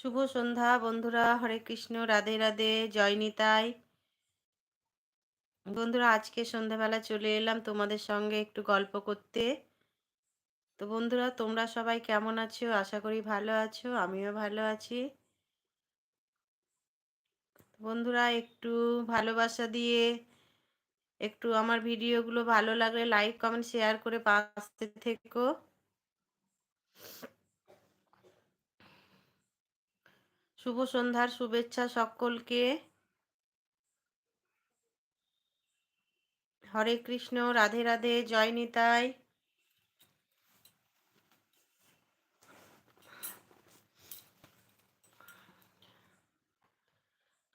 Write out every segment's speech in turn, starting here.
শুভ সন্ধ্যা বন্ধুরা, হরে কৃষ্ণ, রাধে রাধে, জয় নিতাই। বন্ধুরা, আজকে সন্ধ্যাবেলা চলে এলাম তোমাদের সঙ্গে একটু গল্প করতে। তো বন্ধুরা, তোমরা সবাই কেমন আছো? আশা করি ভালো আছো, আমিও ভালো আছি। বন্ধুরা, একটু ভালোবাসা দিয়ে, একটু আমার ভিডিওগুলো ভালো লাগলে লাইক, কমেন্ট, শেয়ার করে পাশে থেকো। শুভ সন্ধ্যার শুভেচ্ছা সকলকে। হরে কৃষ্ণ, রাধে রাধে, জয় নিতাই।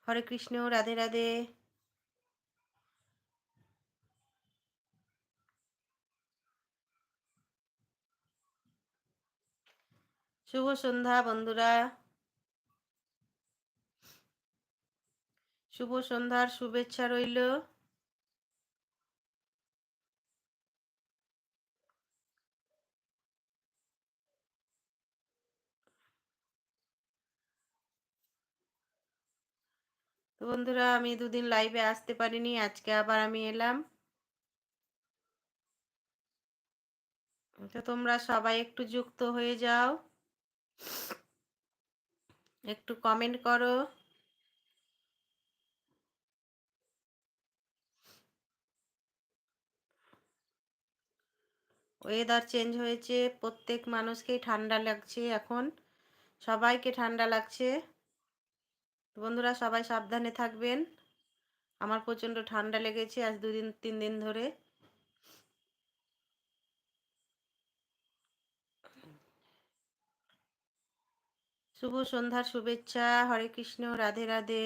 হরে কৃষ্ণ, রাধে রাধে। শুভ সন্ধ্যা বন্ধুরা। শুভ সন্ধ্যার শুভেচ্ছা রইল। তো বন্ধুরা, আমি দুদিন লাইভে আসতে পারিনি, আজকে আবার আমি এলাম। তো তোমরা সবাই একটু যুক্ত হয়ে যাও। একটু কমেন্ট করো। ওয়েদার চেঞ্জ হয়েছে, প্রত্যেক মানুষকেই ঠান্ডা লাগছে এখন। সবাইকে ঠান্ডা লাগছে। বন্ধুরা, সবাই সাবধানে থাকবেন। আমার প্রচণ্ড ঠান্ডা লেগেছে আজ দুদিন, তিন দিন ধরে। শুভ সন্ধ্যার শুভেচ্ছা। হরে কৃষ্ণ, রাধে রাধে।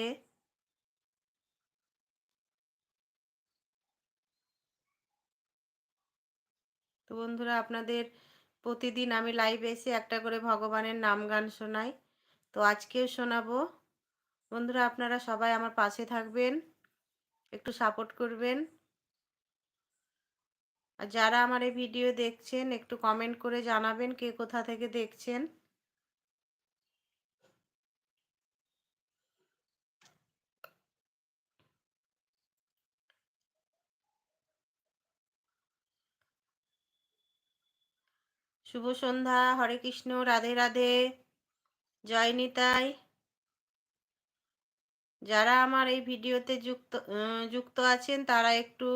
তো বন্ধুরা আপনাদের প্রতিদিন আমি লাইভ এসে একটা করে ভগবানের নাম গান শোনাই। তো আজকেও শোনাবো। বন্ধুরা আপনারা সবাই আমার পাশে থাকবেন, একটু সাপোর্ট করবেন। আর যারা আমার এই ভিডিও দেখছেন, একটু কমেন্ট করে জানাবেন কে কোথা থেকে দেখছেন। শুভ সন্ধ্যা, হরে কৃষ্ণ, রাধে রাধে। জয় নিতাই। যারা আমার এই ভিডিওতে যুক্ত যুক্ত আছেন, তারা একটু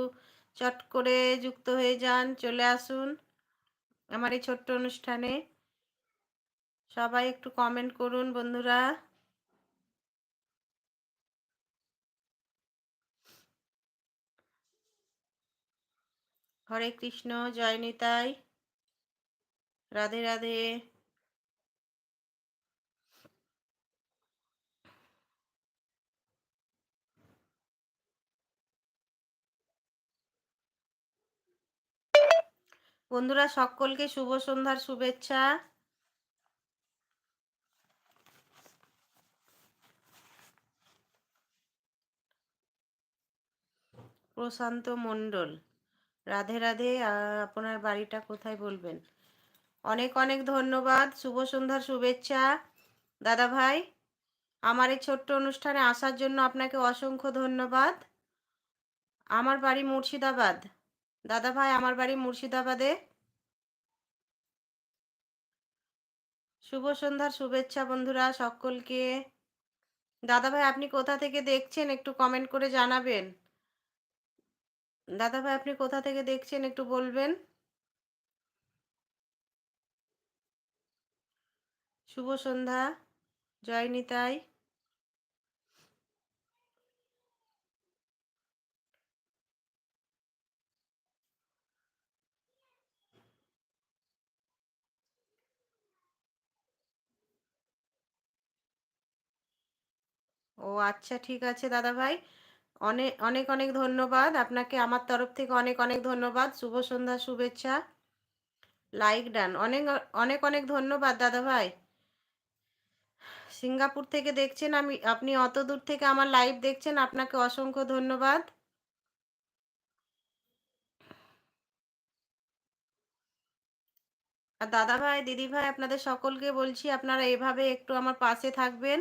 চট করে যুক্ত হয়ে যান, চলে আসুন আমার এই ছোট্ট অনুষ্ঠানে। সবাই একটু কমেন্ট করুন, বন্ধুরা। হরে কৃষ্ণ, জয় নিতাই। রাধে রাধে। বন্ধুরা, সকলকে শুভ সন্ধ্যার শুভেচ্ছা। প্রশান্ত মণ্ডল, রাধে রাধে। আপনার বাড়িটা কোথায় বলবেন? অনেক অনেক ধন্যবাদ। শুভ সন্ধ্যার শুভেচ্ছা। দাদা ভাই, আমার এই ছোট্ট অনুষ্ঠানে আসার জন্য আপনাকে অসংখ্য ধন্যবাদ। আমার বাড়ি মুর্শিদাবাদ। দাদা ভাই, আমার বাড়ি মুর্শিদাবাদে। শুভ সন্ধ্যার শুভেচ্ছা বন্ধুরা সকলকে। দাদা ভাই, আপনি কোথা থেকে দেখছেন একটু কমেন্ট করে জানাবেন। দাদা ভাই, আপনি কোথা থেকে দেখছেন একটু বলবেন। শুভ সন্ধ্যা, জয় নিতাই। ও আচ্ছা ঠিক আছে দাদা ভাই অনেক অনেক অনেক ধন্যবাদ। আপনাকে আমার তরফ থেকে অনেক অনেক ধন্যবাদ। শুভ সন্ধ্যা, শুভেচ্ছা। Like done. অনেক অনেক অনেক ধন্যবাদ দাদা ভাই সিঙ্গাপুর থেকে দেখছেন আমি, আপনি অত দূর থেকে আমার লাইভ দেখছেন, আপনাকে অসংখ্য ধন্যবাদ। আর দাদা ভাই দিদি ভাই আপনাদের সকলকে বলছি, আপনারা এভাবে একটু আমার পাশে থাকবেন,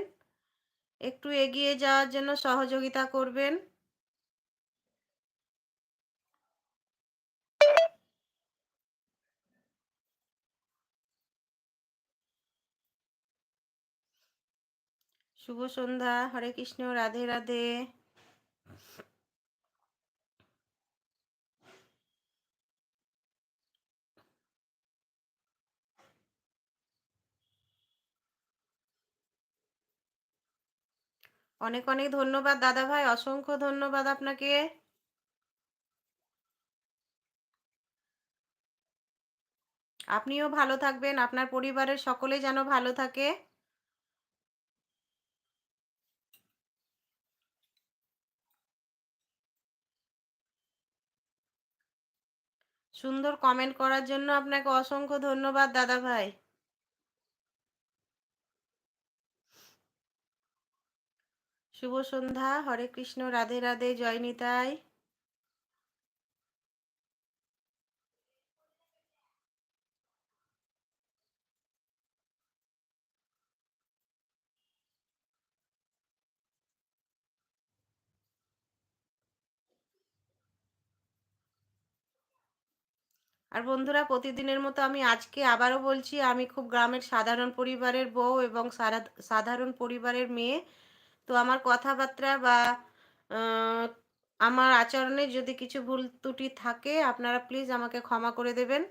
একটু এগিয়ে যাওয়ার জন্য সহযোগিতা করবেন। শুভ সন্ধ্যা, হরে কৃষ্ণ, রাধে রাধে। অনেক অনেক ধন্যবাদ দাদা ভাই অসংখ্য ধন্যবাদ আপনাকে। আপনিও ভালো থাকবেন, আপনার পরিবারের সকলে যেন ভালো থাকে। সুন্দর কমেন্ট করার জন্য আপনাকে অসংখ্য ধন্যবাদ, দাদা ভাই। শুভ সন্ধ্যা, হরে কৃষ্ণ, রাধে রাধে, জয় নিতাই। আর বন্ধুরা, প্রতিদিনের মতো আমি আজকে আবারও বলছি, আমি খুব গ্রামের সাধারণ পরিবারের বউ এবং সাধারণ পরিবারের মেয়ে। তো আমার কথাবার্তা বা আমার আচরণে যদি কিছু ভুল ত্রুটি থাকে, আপনারা প্লিজ আমাকে ক্ষমা করে দেবেন।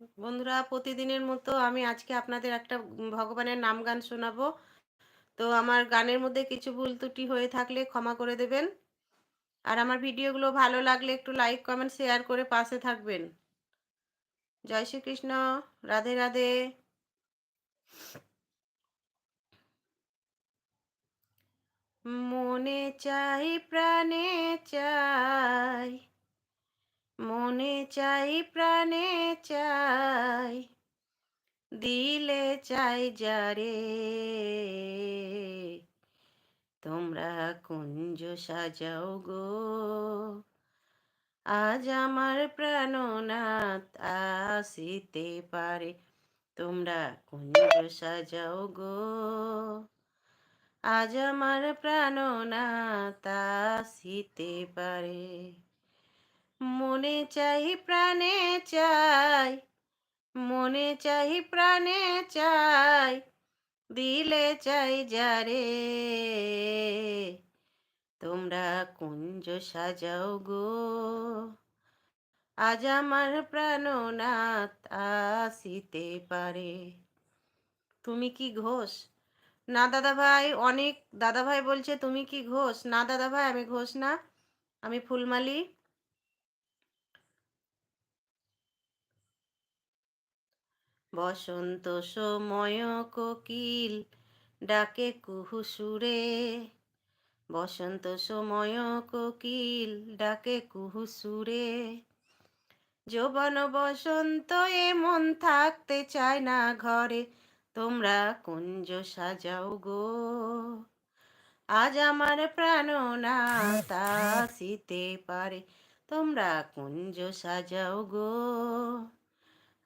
বন্ধুরা, প্রতিদিনের মতো আমি আজকে আপনাদের একটা ভগবানের নাম গান শোনাবো। তো আমার গানের মধ্যে কিছু ভুল ত্রুটি হয়ে থাকলে ক্ষমা করে দেবেন। আর আমার ভিডিওগুলো ভালো লাগলে একটু লাইক, কমেন্ট, শেয়ার করে পাশে থাকবেন। জয় শ্রীকৃষ্ণ। রাধে রাধে। মনে চাই, প্রাণে চাই মনে চাই, প্রাণে চাই, দিলে চাই যারে। তোমরা কুঞ্জ সাজাও গো, আজ আমার প্রাণনাথ আসিতে পারে। তোমরা কুঞ্জ সাজাও গো, আজ আমার প্রাণনাথ আসিতে পারে। মনে চাই, প্রাণে চাই। মনে চাই, প্রাণে চাই। দিলে চাই যারে। তোমরা কুঞ্জ সাজাও গো। আজ আমার প্রাণনাথ আসিতে পারে। তুমি কি ঘোষ? না দাদা ভাই অনেক দাদা ভাই বলছে, তুমি কি ঘোষ? না দাদা ভাই আমি ঘোষ না। আমি ফুলমালি। বসন্ত সময় কোকিল ডাকে কুহু সুরে। বসন্ত সময় কোকিল ডাকে কুহু সুরে। যৌবন বসন্ত এ মন থাকতে চায় না ঘরে, তোমরা কুঞ্জ সাজাও গো। আজ আমার প্রাণ না তাসিতে পারে, তোমরা কুঞ্জ সাজাও গো।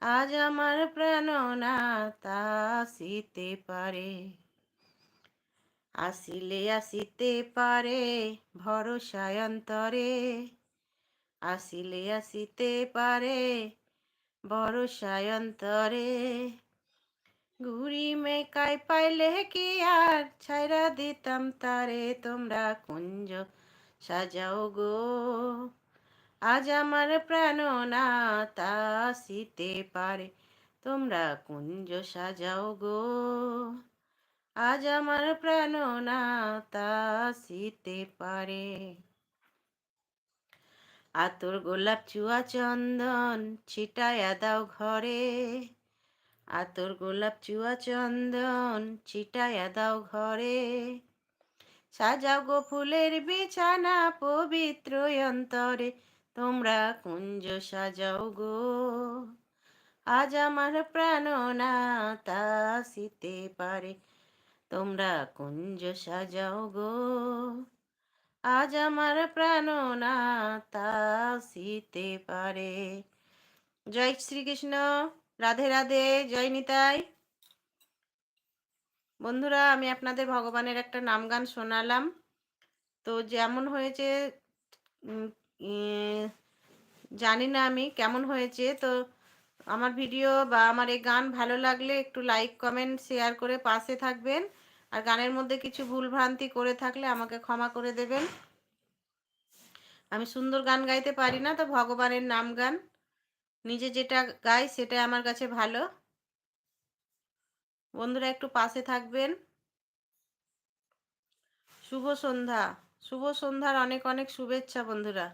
আজ আমার প্রাণ না তাসিতে পারে। আসিলে আসিতে পারে ভরসায় অন্তরে। আসিলে আসিতে পারে ভরসায় অন্তরে। ঘুরি মেকাই পাইলে কি আর ছাইরা দিতাম তারে, তোমরা কুঞ্জ সাজাও গো। আজ আমার প্রাণ না তাসিতে পারে। তোমরা কুঞ্জ সাজাও গো। আজ আমার প্রাণ না তাসিতে পারে। আতর গোলাপ চুয়া চন্দন ছিটায়া দাও ঘরে। আতর গোলাপ চুয়া চন্দন ছিটায়া দাও ঘরে। সাজাও গো ফুলের বিছানা পবিত্র অন্তরে। তোমরা কুঞ্জ সাজাও গো। আজ আমার প্রাণ না তাসিতে পারে। তোমরা কুঞ্জ সাজাও গো। আজ আমার প্রাণ না তাসিতে পারে। জয় শ্রীকৃষ্ণ। রাধে রাধে। জয় নিতাই। বন্ধুরা, আমি আপনাদের ভগবানের একটা নাম গান শোনালাম। তো যেমন হয়েছে জানি না আমি কেমন হয়েছে। তো আমার ভিডিও বা আমার এই গান ভালো লাগলে একটু লাইক, কমেন্ট, শেয়ার করে পাশে থাকবেন। আর গানের মধ্যে কিছু ভুল ভ্রান্তি করে থাকলে আমাকে ক্ষমা করে দেবেন। আমি সুন্দর গান গাইতে পারি না, তো ভগবানের নাম গান। নিজে যেটা গাই সেটা আমার কাছে ভালো। বন্ধুরা একটু পাশে থাকবেন। শুভ সন্ধ্যা। শুভ সন্ধ্যার অনেক অনেক শুভেচ্ছা বন্ধুরা।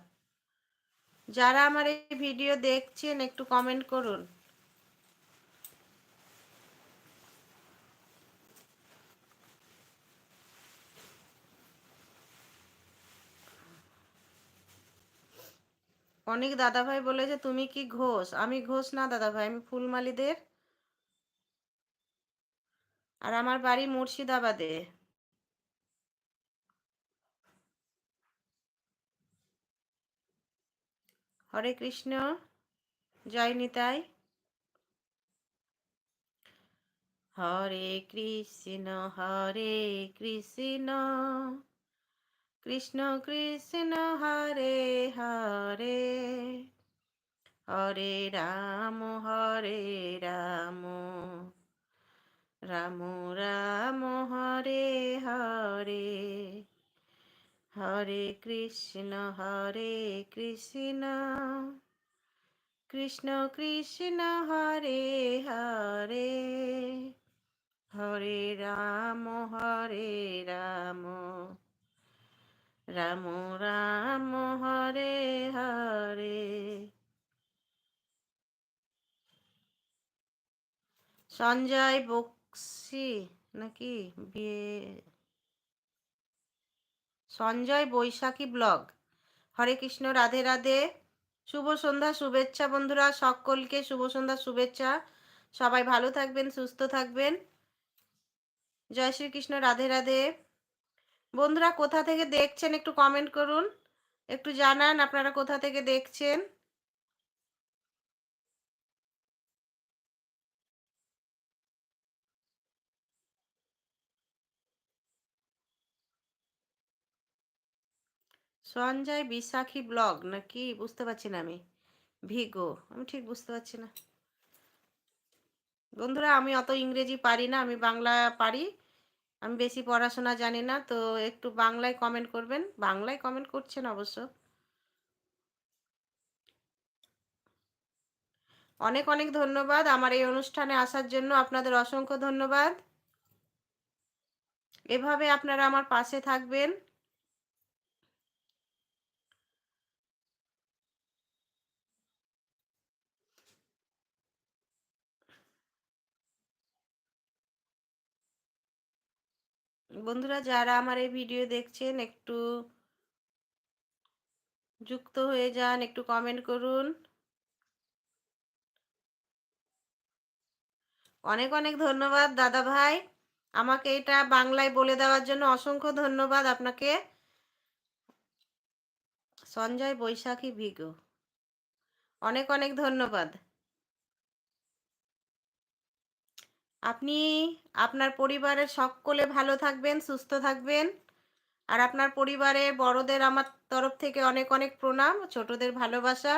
যারা আমার এই ভিডিও দেখছেন, একটু কমেন্ট করুন। অনেক দাদাভাই বলেছে, তুমি কি ঘোষ? আমি ঘোষ না দাদাভাই, আমি ফুলমালিদের। আর আমার বাড়ি মুর্শিদাবাদে। হরে কৃষ্ণ, জয় নিতাই। হরে কৃষ্ণ হরে কৃষ্ণ কৃষ্ণ কৃষ্ণ, হরে হরে। হরে রাম হরে রাম রাম রাম, হরে হরে। হরে কৃষ্ণ হরে কৃষ্ণ। কৃষ্ণ কৃষ্ণ, হরে হরে। হরে রাম হরে রাম। রাম রাম, হরে হরে। সঞ্জয় বক্সি নাকি বিয়ে সঞ্জয় বৈশাখী ব্লগ। হরে কৃষ্ণ, রাধে রাধে। শুভ সন্ধ্যা, শুভেচ্ছা বন্ধুরা, সকলকে শুভ সন্ধ্যা, শুভেচ্ছা। সবাই ভালো থাকবেন, সুস্থ থাকবেন। জয় শ্রীকৃষ্ণ, রাধে রাধে। বন্ধুরা, কোথা থেকে দেখছেন একটু কমেন্ট করুন। একটু জানান আপনারা কোথা থেকে দেখছেন। সঞ্জয় বিশাখী ব্লগ নাকি? বুঝতে পারছি না আমি। ভিগো। আমি ঠিক বুঝতে পারছি না। বন্ধুরা, আমি অত ইংরেজি পারি না, আমি বাংলা পারি। আমি বেশি পড়াশোনা জানি না, তো একটু বাংলায় কমেন্ট করবেন। বাংলায় কমেন্ট করছেন অবশ্য। অনেক অনেক ধন্যবাদ আমার এই অনুষ্ঠানে আসার জন্য। আপনাদের অসংখ্য ধন্যবাদ। এভাবে আপনারা আমার পাশে থাকবেন। বন্ধুরা, যারা আমার এই ভিডিও দেখছেন, একটু যুক্ত হয়ে যান, একটু কমেন্ট করুন। অনেক অনেক ধন্যবাদ দাদা ভাই। আমাকে এটা বাংলায় বলে দেওয়ার জন্য অসংখ্য ধন্যবাদ আপনাকে। সঞ্জয় বৈশাখী ভিগো। অনেক অনেক ধন্যবাদ। আপনি আপনার পরিবারের সকলে ভালো থাকবেন, সুস্থ থাকবেন। আর আপনার পরিবারের বড়দের আমার তরফ থেকে অনেক অনেক প্রণাম, ছোটদের ভালোবাসা।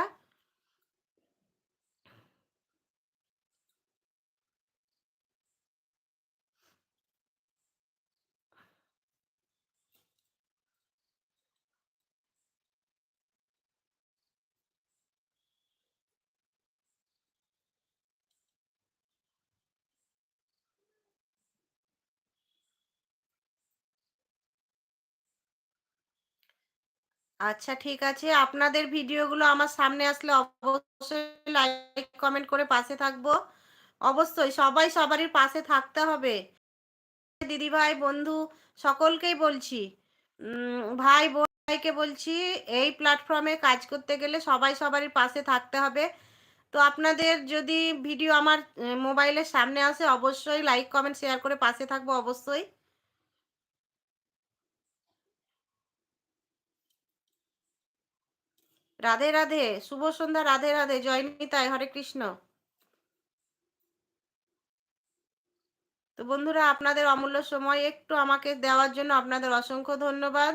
আচ্ছা ঠিক আছে। আপনাদের ভিডিওগুলো আমার সামনে আসলে অবশ্যই লাইক কমেন্ট করে পাশে থাকব। অবশ্যই সবাই সবারই পাশে থাকতে হবে। দিদি ভাই, বন্ধু সকলকেই বলছি ভাই ভাইকে বলছি, এই প্ল্যাটফর্মে কাজ করতে গেলে সবাই সবারই পাশে থাকতে হবে। তো আপনাদের যদি ভিডিও আমার মোবাইলের সামনে আসে, অবশ্যই লাইক কমেন্ট শেয়ার করে পাশে থাকব অবশ্যই। রাধে রাধে, শুভ সন্ধ্যা, রাধে রাধে, জয় নিতাই, হরে কৃষ্ণ। তো বন্ধুরা, আপনাদের অমূল্য সময় একটু আমাকে দেওয়ার জন্য আপনাদের অসংখ্য ধন্যবাদ।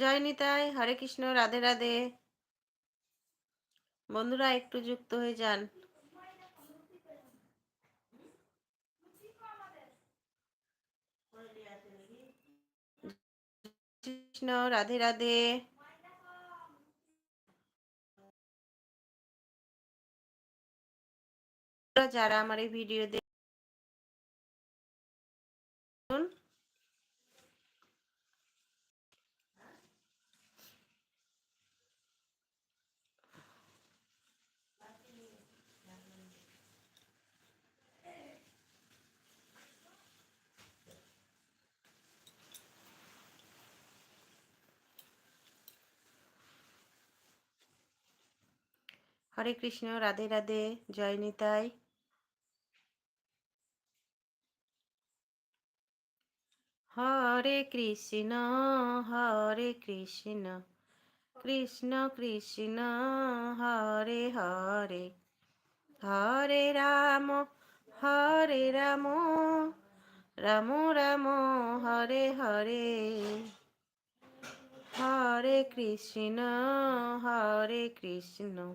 জয় নিতাই হরে কৃষ্ণ, রাধে রাধে। বন্ধুরা, একটু যুক্ত হয়ে যান। কৃষ্ণ, রাধে রাধে। যারা আমার এই ভিডিও হরে কৃষ্ণ, রাধে রাধে, জয় নিতাই। হরে কৃষ্ণ হরে কৃষ্ণ কৃষ্ণ কৃষ্ণ, হরে হরে। হরে রাম হরে রাম রাম রাম, হরে হরে। হরে কৃষ্ণ হরে কৃষ্ণ।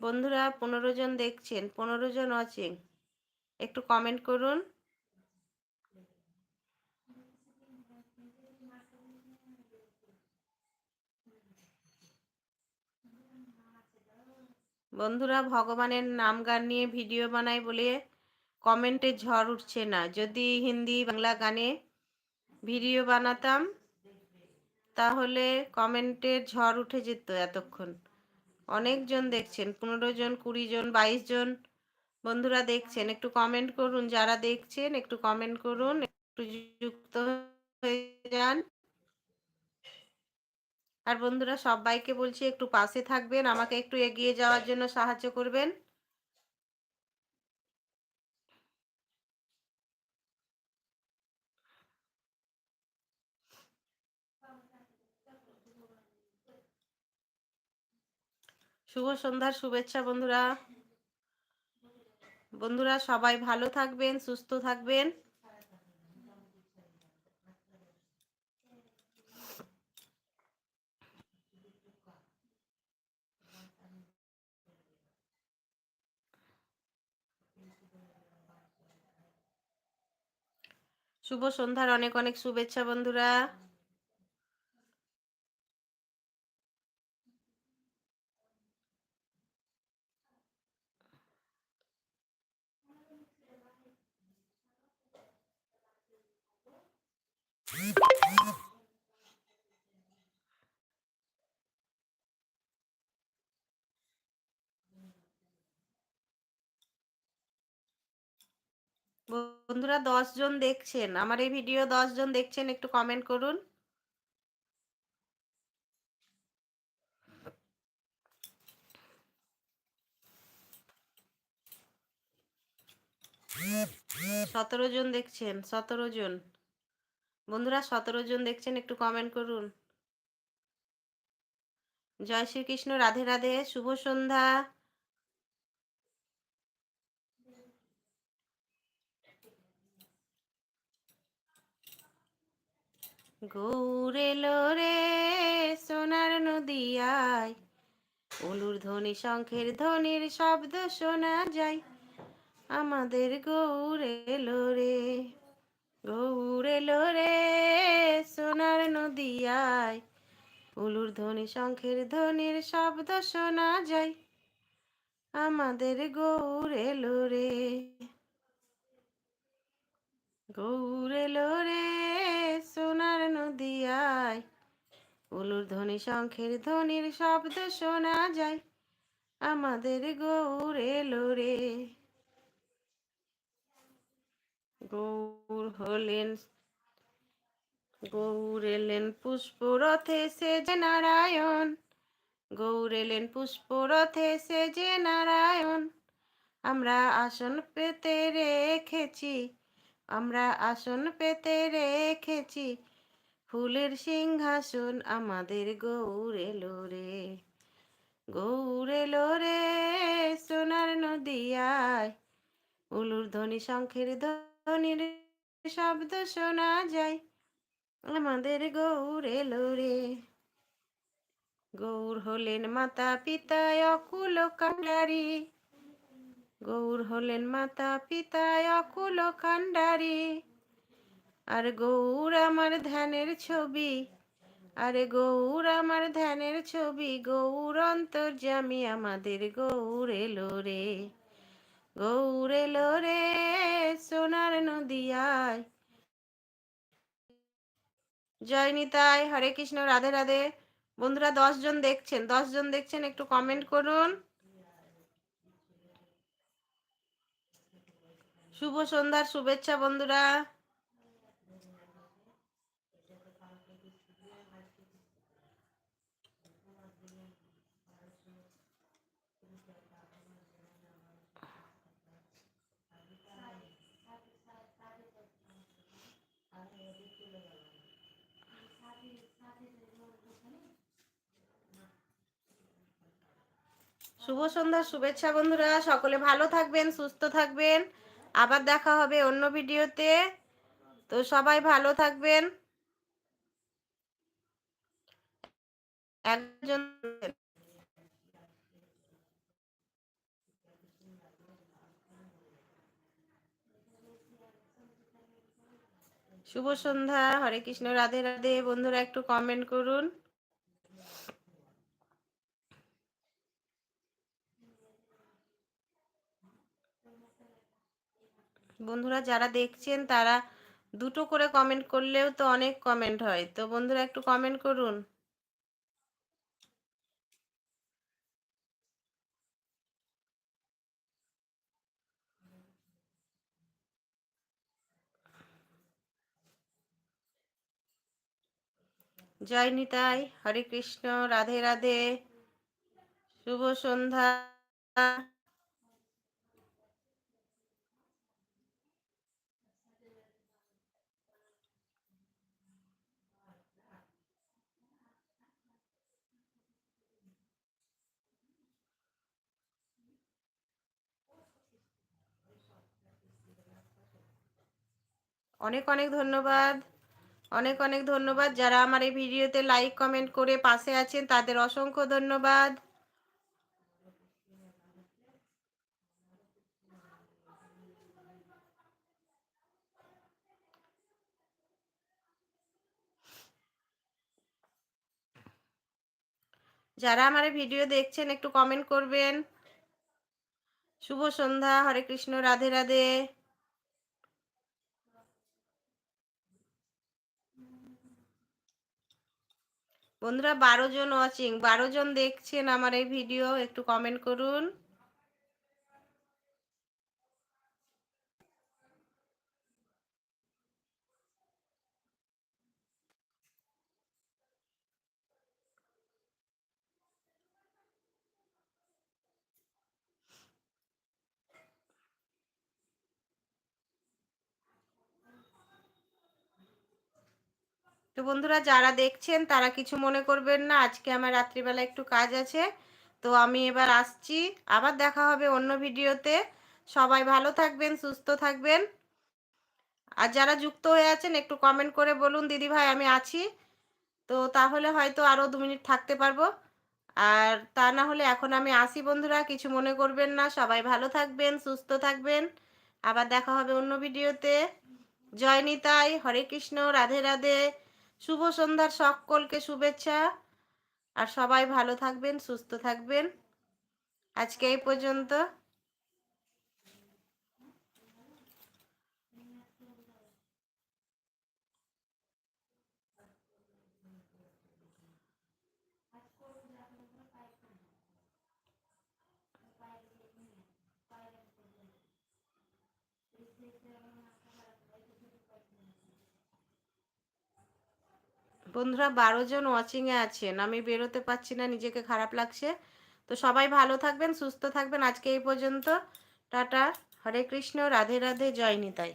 বন্ধুরা পনেরো জন দেখছেন, পনেরো জন আছেন একটু কমেন্ট করুন। বন্ধুরা ভগবানের নাম গান নিয়ে ভিডিও বানাই বলে কমেন্টে ঝড় উঠছে না। যদি হিন্দি, বাংলা গানে ভিডিও বানাতাম, তাহলে কমেন্টের ঝড় উঠে যেত এতক্ষণ। অনেকজন দেখছেন, পনেরো জন, কুড়ি জন, বাইশ জন বন্ধুরা দেখছেন, একটু কমেন্ট করুন। যারা দেখছেন, একটু কমেন্ট করুন, একটু যুক্ত হয়ে যান। আর বন্ধুরা সবাইকে বলছি, একটু পাশে থাকবেন, আমাকে একটু এগিয়ে যাওয়ার জন্য সাহায্য করবেন। শুভ সন্ধ্যার শুভেচ্ছা, বন্ধুরা। বন্ধুরা, সবাই ভালো থাকবেন, সুস্থ থাকবেন। শুভ সন্ধ্যার অনেক অনেক শুভেচ্ছা, বন্ধুরা। বন্ধুরা দশ জন দেখছেন। আমার এই ভিডিও দশ জন দেখছেন, একটু কমেন্ট করুন। সতেরো জন দেখছেন, সতেরো জন। বন্ধুরা সতেরো জন দেখছেন, একটু কমেন্ট করুন। জয় শ্রীকৃষ্ণ, রাধে রাধে, শুভ সন্ধ্যা। গৌরেলো রে সোনার নদিয়ায়, উলুর ধ্বনি, শঙ্খের ধ্বনির শব্দ শোনা যায়। আমাদের গৌর এলো রে। গৌর রে সোনার নদিয়ায় উলুর ধ্বনি, শঙ্খের ধ্বনির শব্দ শোনা যায়। আমাদের গৌর রে গৌর রে সোনার নদিয়ায় উলুর ধ্বনি, শঙ্খের ধ্বনির শব্দ শোনা যায়। আমাদের গৌর রে। গৌর হলেন, গৌর এলেন পুষ্পরথে সে যে নারায়ণ, গৌর এলেন পুষ্পরথে সে যে নারায়ণ। আমরা আসন পেতে রেখেছি, আমরা আসন পেতে রেখেছি, ফুলের সিংহাসন আমাদের গৌর এলো রে। গৌর এলো রে সোনার নদিয়ায়, উলুর ধ্বনি শঙ্খের ধ্বনির শব্দ শোনা যায়। আমাদের গৌর এলো রে। গৌর হলেন মাতা পিতা অকুল কান্ডারি গৌর হলেন মাতা পিতা অকুল কান্ডারি আর গৌর আমার ধ্যানের ছবি, আরে গৌর আমার ধ্যানের ছবি, গৌর অন্তর্জামি আমাদের গৌর এলো রে। গৌর লোরে সোনার নদিয়ায়। জয় নিতাই হরে কৃষ্ণ, রাধে রাধে। বন্ধুরা, দশ জন দেখছেন, দশ জন দেখছেন, একটু কমেন্ট করুন। শুভ সন্ধ্যার শুভেচ্ছা বন্ধুরা। শুভ সন্ধ্যার শুভেচ্ছা বন্ধুরা। সকলে ভালো থাকবেন, সুস্থ থাকবেন। আবার দেখা হবে অন্য ভিডিওতে। তো সবাই ভালো থাকবেন। একজন শুভ সন্ধ্যা। হরে কৃষ্ণ, রাধে রাধে। বন্ধুরা, একটু কমেন্ট করুন। বন্ধুরা যারা দেখছেন তারা দুটো করে কমেন্ট করলেও তো অনেক কমেন্ট হয়। তো বন্ধুরা একটু কমেন্ট করুন। জয় নিতাই, হরে কৃষ্ণ, রাধে রাধে, শুভ সন্ধ্যা। অনেক অনেক ধন্যবাদ। অনেক অনেক ধন্যবাদ। যারা আমার এই ভিডিওতে লাইক কমেন্ট করে পাশে আছেন, তাদের অসংখ্য ধন্যবাদ। যারা আমার ভিডিও দেখছেন, একটু কমেন্ট করবেন। শুভ সন্ধ্যা। হরে কৃষ্ণ। রাধে রাধে। বন্ধুরা বারো জন ওয়াচিং বারো জন দেখছেন আমার এই ভিডিও একটু কমেন্ট করুন। তো বন্ধুরা যারা দেখছেন, তারা কিছু মনে করবেন না। আজকে আমার রাত্রিবেলা একটু কাজ আছে, তো আমি এবার আসছি। আবার দেখা হবে অন্য ভিডিওতে। সবাই ভালো থাকবেন, সুস্থ থাকবেন। আর যারা যুক্ত হয়ে আছেন, একটু কমেন্ট করে বলুন, দিদি ভাই, আমি আছি। তো তাহলে হয়তো আরও দু মিনিট থাকতে পারব। আর তা না হলে এখন আমি আসি বন্ধুরা, কিছু মনে করবেন না। সবাই ভালো থাকবেন, সুস্থ থাকবেন। আবার দেখা হবে অন্য ভিডিওতে। জয় নিতাই, হরে কৃষ্ণ, রাধে রাধে। শুভ সন্ধ্যার সকলকে শুভেচ্ছা। আর সবাই ভালো থাকবেন সুস্থ থাকবেন। আজকে এই পর্যন্ত। বন্ধুরা বারো জন ওয়াচিংয়ে আছেন। আমি বেরোতে পারছি না, নিজেকে খারাপ লাগছে। তো সবাই ভালো থাকবেন, সুস্থ থাকবেন। আজকে এই পর্যন্ত। টাটা। হরে কৃষ্ণ, রাধে রাধে, জয় নিতাই।